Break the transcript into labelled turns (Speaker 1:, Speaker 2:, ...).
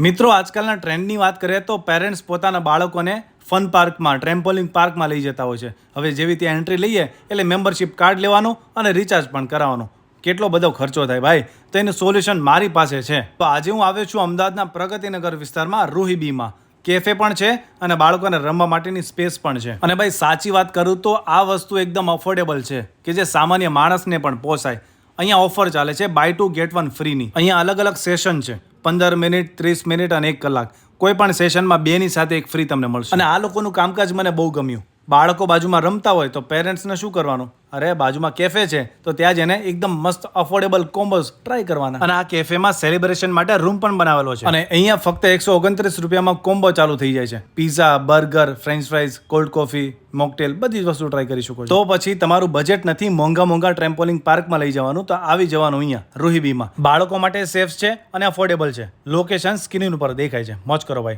Speaker 1: મિત્રો, આજકાલના ટ્રેન્ડની વાત કરીએ તો પેરેન્ટ્સ પોતાના બાળકોને ફન પાર્કમાં ટ્રેમ્પોલિંગ પાર્કમાં લઈ જતા હોય છે. હવે જેવી ત્યાં એન્ટ્રી લઈએ, એટલે મેમ્બરશિપ કાર્ડ લેવાનું અને રિચાર્જ પણ કરાવવાનું. કેટલો બધો ખર્ચો થાય ભાઈ. તો એનું સોલ્યુશન મારી પાસે છે. તો આજે હું આવ્યો છું અમદાવાદના પ્રગતિનગર વિસ્તારમાં રૂહીબીમાં કેફે પણ છે અને બાળકોને રમવા માટેની સ્પેસ પણ છે. અને ભાઈ, સાચી વાત કરું તો આ વસ્તુ એકદમ અફોર્ડેબલ છે કે જે સામાન્ય માણસને પણ પોસાય. અહીંયા ઓફર ચાલે છે બાય ટુ ગેટ વન ફ્રીની અહીંયા અલગ અલગ સેશન છે. પંદર મિનિટ, ત્રીસ મિનિટ અને એક કલાક. કોઈ પણ સેશનમાં બેની સાથે એક ફ્રી તમને મળશે. અને આ લોકોનું કામકાજ મને બહુ ગમ્યું. બાળકો બાજુમાં રમતા હોય તો પેરેન્ટ્સને શું કરવાનું? અરે બાજુમાં કેફે છે તો ત્યાં જઈને એકદમ મસ્ત અફોર્ડેબલ કોમ્બોઝ ટ્રાય કરવાના. અને આ કેફેમાં સેલિબ્રેશન માટે રૂમ પણ બનાવેલો છે. અને અહીંયા ફક્ત એકસો ઓગણત્રીસ રૂપિયામાં કોમ્બો ચાલુ થઈ જાય છે. Pizza burger French fries cold coffee mocktail બધી જ વસ્તુ ટ્રાય કરી શકો તો પછી તમારું બજેટ નથી મોંઘા મોંઘા ટ્રેમ્પોલિંગ પાર્કમાં લઈ જવાનું તો આવી જવાનું અહીંયા રૂહીબીમાં બાળકો માટે સેફ છે અને અફોર્ડેબલ છે. લોકેશન સ્ક્રીન ઉપર દેખાય છે. મોજ કરો ભાઈ.